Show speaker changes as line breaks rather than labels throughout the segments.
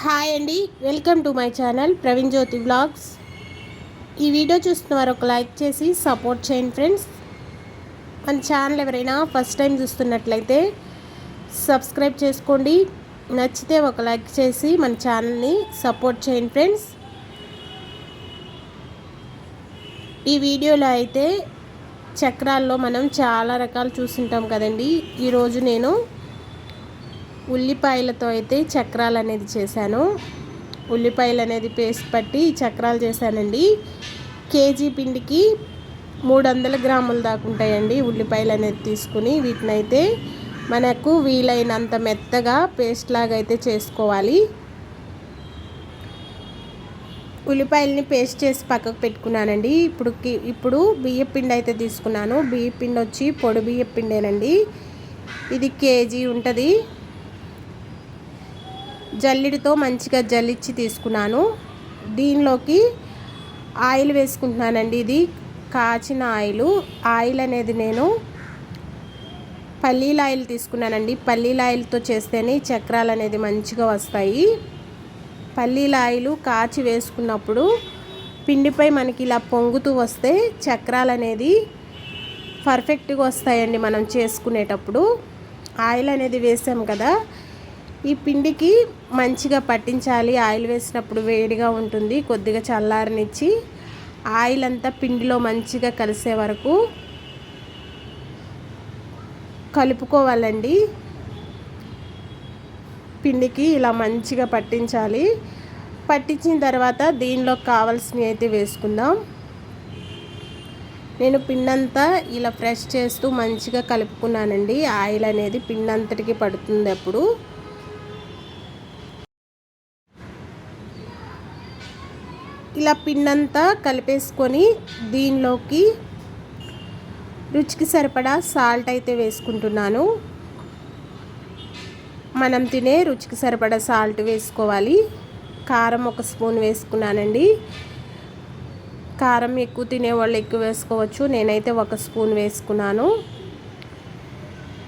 Hi అండి welcome to my channel Praveen Jyothi blogs. ఈ video చూస్తున్న వారు ఒక లైక్ చేసి సపోర్ట్ చేయండి ఫ్రెండ్స్. మన ఛానల్ ఎవరైనా ఫస్ట్ టైం చూస్తున్నట్లయితే సబ్స్క్రైబ్ చేసుకోండి. నచ్చితే ఒక లైక్ చేసి మన ఛానల్ని సపోర్ట్ చేయండి ఫ్రెండ్స్. ఈ వీడియోలో అయితే చక్రాల్లో మనం చాలా రకాలు చూస్తుంటాం కదండి. ఈరోజు నేను ఉల్లిపాయలతో అయితే చక్రాలు అనేది చేశాను. ఉల్లిపాయలు అనేది పేస్ట్ పట్టి చక్రాలు చేశానండి. కేజీ పిండికి మూడు వందల గ్రాముల దాకా ఉంటాయండి ఉల్లిపాయలు అనేది తీసుకుని. వీటిని అయితే మనకు వీలైనంత మెత్తగా పేస్ట్ లాగా అయితే చేసుకోవాలి. ఉల్లిపాయలని పేస్ట్ చేసి పక్కకు పెట్టుకున్నానండి. ఇప్పుడు ఇప్పుడు బియ్య పిండి అయితే తీసుకున్నాను. బియ్య పిండి వచ్చి పొడి బియ్య పిండేనండి. ఇది కేజీ ఉంటుంది. జల్లిడితో మంచిగా జల్లిచ్చి తీసుకున్నాను. దీనిలోకి ఆయిల్ వేసుకుంటున్నానండి. ఇది కాచిన ఆయిల్. ఆయిల్ అనేది నేను పల్లీల ఆయిల్ తీసుకున్నానండి. పల్లీల ఆయిల్తో చేస్తేనే చక్రాలు అనేది మంచిగా వస్తాయి. పల్లీల ఆయిల్ కాచి వేసుకున్నప్పుడు పిండిపై మనకి ఇలా పొంగుతూ వస్తే చక్రాలు అనేది పర్ఫెక్ట్గా వస్తాయండి మనం చేసుకునేటప్పుడు. ఆయిల్ అనేది వేసాం కదా ఈ పిండికి మంచిగా పట్టించాలి. ఆయిల్ వేసినప్పుడు వేడిగా ఉంటుంది. కొద్దిగా చల్లారనిచ్చి ఆయిల్ అంతా పిండిలో మంచిగా కలిసే వరకు కలుపుకోవాలండి. పిండికి ఇలా మంచిగా పట్టించాలి. పట్టించిన తర్వాత దీనిలో కావాల్సినవి అయితే వేసుకుందాం. నేను పిండంతా ఇలా ఫ్రెష్ చేస్తూ మంచిగా కలుపుకున్నానండి. ఆయిల్ అనేది పిండంతటికి పడుతుంది అప్పుడు. ఇలా పిండంతా కలిపేసుకొని దీనిలోకి రుచికి సరిపడా సాల్ట్ అయితే వేసుకుంటున్నాను. మనం తినే రుచికి సరిపడా సాల్ట్ వేసుకోవాలి. కారం ఒక స్పూన్ వేసుకున్నానండి. కారం ఎక్కువ తినేవాళ్ళు ఎక్కువ వేసుకోవచ్చు. నేనైతే ఒక స్పూన్ వేసుకున్నాను.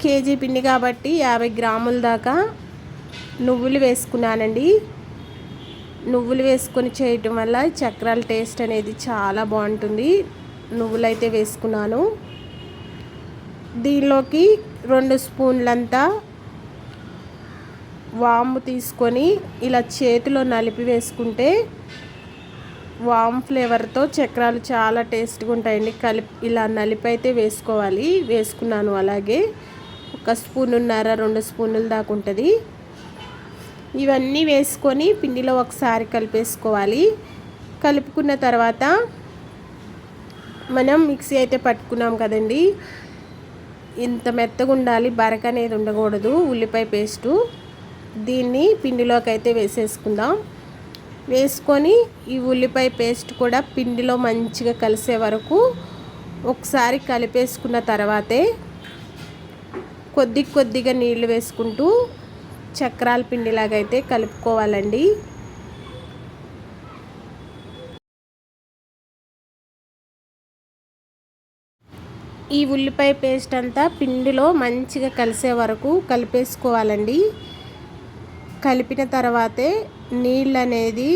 కేజీ పిండి కాబట్టి యాభై గ్రాముల దాకా నువ్వులు వేసుకున్నానండి. నువ్వులు వేసుకొని చేయటం వల్ల చక్రాల టేస్ట్ అనేది చాలా బాగుంటుంది. నువ్వులైతే వేసుకున్నాను. దీనిలోకి రెండు స్పూన్లంతా వాము తీసుకొని ఇలా చేతిలో నలిపి వేసుకుంటే వామ్ ఫ్లేవర్తో చక్రాలు చాలా టేస్ట్గా ఉంటాయండి. కలిపి ఇలా నలిపి అయితే వేసుకోవాలి. వేసుకున్నాను అలాగే. ఒక స్పూనున్నర రెండు స్పూన్ల దాకా ఉంటుంది. ఇవన్నీ వేసుకొని పిండిలో ఒకసారి కలిపేసుకోవాలి. కలుపుకున్న తర్వాత మనం మిక్సీ అయితే పట్టుకున్నాం కదండి. ఇంత మెత్తగా ఉండాలి బరక అనేది ఉండకూడదు ఉల్లిపాయ పేస్టు. దీన్ని పిండిలోకి అయితే వేసేసుకుందాం. వేసుకొని ఈ ఉల్లిపాయ పేస్ట్ కూడా పిండిలో మంచిగా కలిసే వరకు ఒకసారి కలిపేసుకున్న తర్వాతే కొద్ది కొద్దిగా నీళ్ళు వేసుకుంటూ చక్రాల పిండిలాగా అయితే కలుపుకోవాలండి. ఈ ఉల్లిపాయ పేస్ట్ అంతా పిండిలో మంచిగా కలిసే వరకు కలిపేసుకోవాలండి. కలిపిన తర్వాతే నీళ్ళు అనేది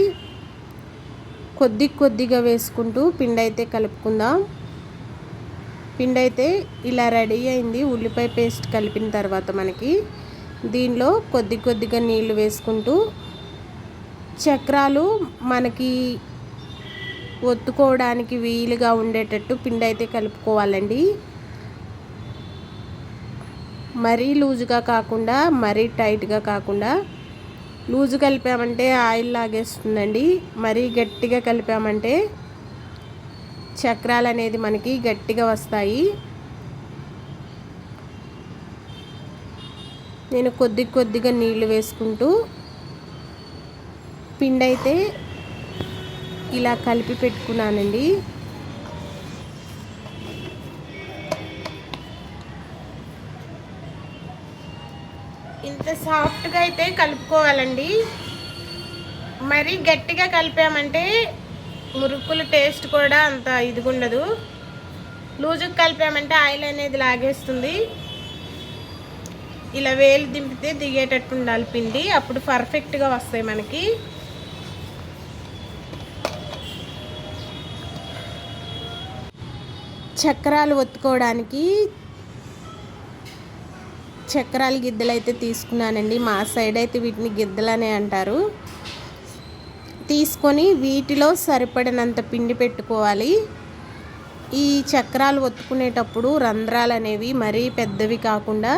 కొద్ది కొద్దిగా వేసుకుంటూ పిండి అయితే కలుపుకుందాం. పిండి అయితే ఇలా రెడీ అయింది ఉల్లిపాయ పేస్ట్ కలిపిన తర్వాత మనకి. దీనిలో కొద్ది కొద్దిగా నీళ్ళు వేసుకుంటూ చక్రాలు మనకి ఒత్తుకోవడానికి వీలుగా ఉండేటట్టు పిండి అయితే కలుపుకోవాలండి. మరీ లూజుగా కాకుండా మరీ టైట్గా కాకుండా లూజు కలిపామంటే ఆయిల్ లాగేస్తుందండి. మరీ గట్టిగా కలిపామంటే చక్రాలు అనేది మనకి గట్టిగా వస్తాయి. నేను కొద్ది కొద్దిగా నీళ్ళు వేసుకుంటూ పిండి అయితే ఇలా కలిపి పెట్టుకున్నానండి. ఇంత సాఫ్ట్గా అయితే కలుపుకోవాలండి. మరీ గట్టిగా కలిపామంటే మురుకుల టేస్ట్ కూడా అంత ఇదిగుండదు. లూజుకు కలిపామంటే ఆయిల్ అనేది లాగేస్తుంది. ఇలా వేలు దింపితే దిగేటట్టు ఉండాలి పిండి. అప్పుడు పర్ఫెక్ట్గా వస్తాయి మనకి. చక్రాలు ఒత్తుకోవడానికి చక్రాలు గిద్దలు అయితే తీసుకున్నానండి. మా సైడ్ అయితే వీటిని గిద్దలనే అంటారు. తీసుకొని వీటిలో సరిపడినంత పిండి పెట్టుకోవాలి. ఈ చక్రాలు ఒత్తుకునేటప్పుడు రంధ్రాలు అనేవి మరీ పెద్దవి కాకుండా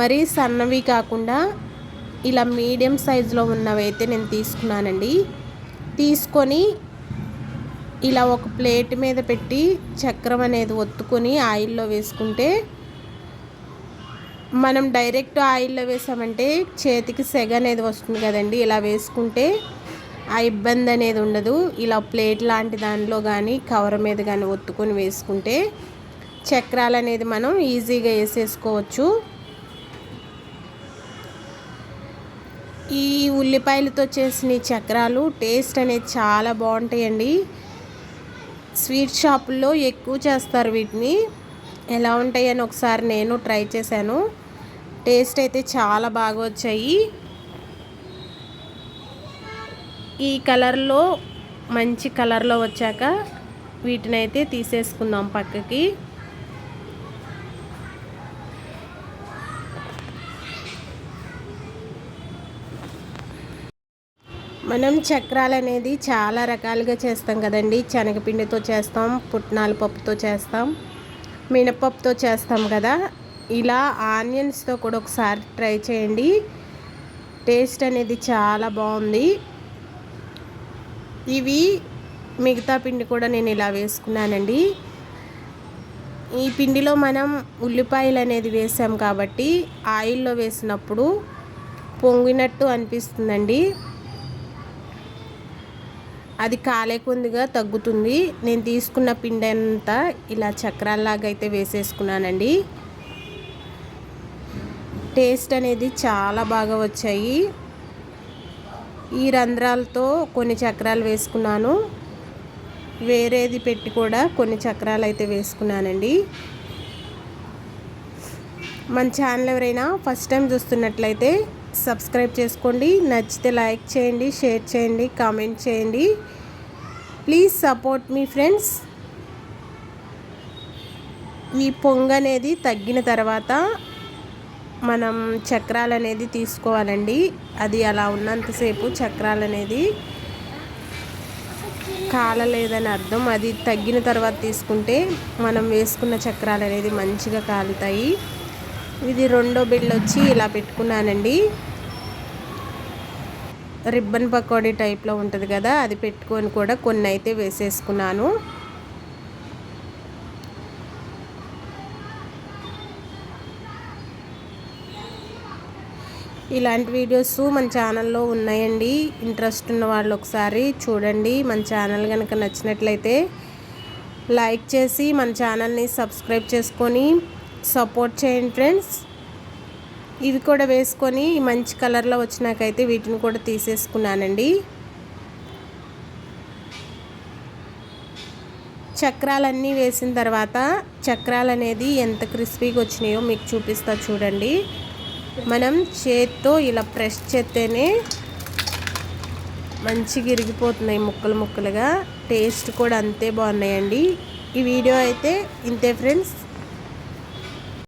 మరీ సన్నవి కాకుండా ఇలా మీడియం సైజులో ఉన్నవి అయితే నేను తీసుకున్నానండి. తీసుకొని ఇలా ఒక ప్లేట్ మీద పెట్టి చక్రం అనేది ఒత్తుకొని ఆయిల్లో వేసుకుంటే మనం డైరెక్ట్ ఆయిల్లో వేసామంటే చేతికి సెగ అనేది వస్తుంది కదండి. ఇలా వేసుకుంటే ఆ ఇబ్బంది అనేది ఉండదు. ఇలా ప్లేట్ లాంటి దానిలో కానీ కవర్ మీద కానీ ఒత్తుకొని వేసుకుంటే చక్రాలు అనేది మనం ఈజీగా వేసేసుకోవచ్చు. ఈ ఉల్లిపాయలతో చేసిన చక్రాలు టేస్ట్ అనేది చాలా బాగుంటాయండి. స్వీట్ షాపుల్లో ఎక్కువ చేస్తారు వీటిని. ఎలా ఉంటాయని ఒకసారి నేను ట్రై చేశాను. టేస్ట్ అయితే చాలా బాగా వచ్చాయి. ఈ కలర్లో మంచి కలర్లో వచ్చాక వీటిని అయితే తీసేసుకుందాం పక్కకి. మనం చక్రాలు అనేది చాలా రకాలుగా చేస్తాం కదండి. శనగపిండితో చేస్తాం పుట్నాల పప్పుతో చేస్తాం మినపప్పుతో చేస్తాం కదా. ఇలా ఆనియన్స్తో కూడా ఒకసారి ట్రై చేయండి. టేస్ట్ అనేది చాలా బాగుంది. ఇవి మిగతా పిండి కూడా నేను ఇలా వేసుకున్నానండి. ఈ పిండిలో మనం ఉల్లిపాయలు అనేది వేసాం కాబట్టి ఆయిల్లో వేసినప్పుడు పొంగినట్టు అనిపిస్తుందండి. అది కాలేకుందిగా తగ్గుతుంది. నేను తీసుకున్న పిండి అంతా ఇలా చక్రాల్లాగా అయితే వేసేసుకున్నానండి. టేస్ట్ అనేది చాలా బాగా వచ్చాయి. ఈ రంధ్రాలతో కొన్ని చక్రాలు వేసుకున్నాను. వేరేది పెట్టి కూడా కొన్ని చక్రాలు అయితే వేసుకున్నానండి. మన ఛానల్ ఎవరైనా ఫస్ట్ టైం చూస్తున్నట్లయితే సబ్స్క్రైబ్ చేసుకోండి. నచ్చితే లైక్ చేయండి షేర్ చేయండి కామెంట్ చేయండి. ప్లీజ్ సపోర్ట్ మీ ఫ్రెండ్స్. ఈ పొంగ అనేది తగ్గిన తర్వాత మనం చక్రాలు అనేది తీసుకోవాలండి. అది అలా ఉన్నంతసేపు చక్రాలు అనేది కాలలేదని అర్థం. అది తగ్గిన తర్వాత తీసుకుంటే మనం వేసుకున్న చక్రాలు అనేది మంచిగా కాలుతాయి. ఇది రెండో బిల్ వచ్చి ఇలా పెట్టుకున్నానండి. రిబ్బన్ పకోడీ టైప్లో ఉంటుంది కదా అది పెట్టుకొని కూడా కొన్ని అయితే వేసేసుకున్నాను. ఇలాంటి వీడియోస్ మన ఛానల్లో ఉన్నాయండి. ఇంట్రెస్ట్ ఉన్న వాళ్ళు ఒకసారి చూడండి. మన ఛానల్ కనుక నచ్చినట్లయితే లైక్ చేసి మన ఛానల్ని సబ్స్క్రైబ్ చేసుకొని సపోర్ట్ చేయండి ఫ్రెండ్స్. ఇవి కూడా వేసుకొని మంచి కలర్లో వచ్చినాకైతే వీటిని కూడా తీసేసుకున్నానండి. చక్రాలన్నీ వేసిన తర్వాత చక్రాలు అనేది ఎంత క్రిస్పీగా వచ్చినాయో మీకు చూపిస్తా చూడండి. మనం చేత్తో ఇలా ప్రెస్ చేస్తేనే మంచిగా ఇరిగిపోతున్నాయి ముక్కలు ముక్కలుగా. టేస్ట్ కూడా అంతే బాగున్నాయండి. ఈ వీడియో అయితే ఇంతే ఫ్రెండ్స్.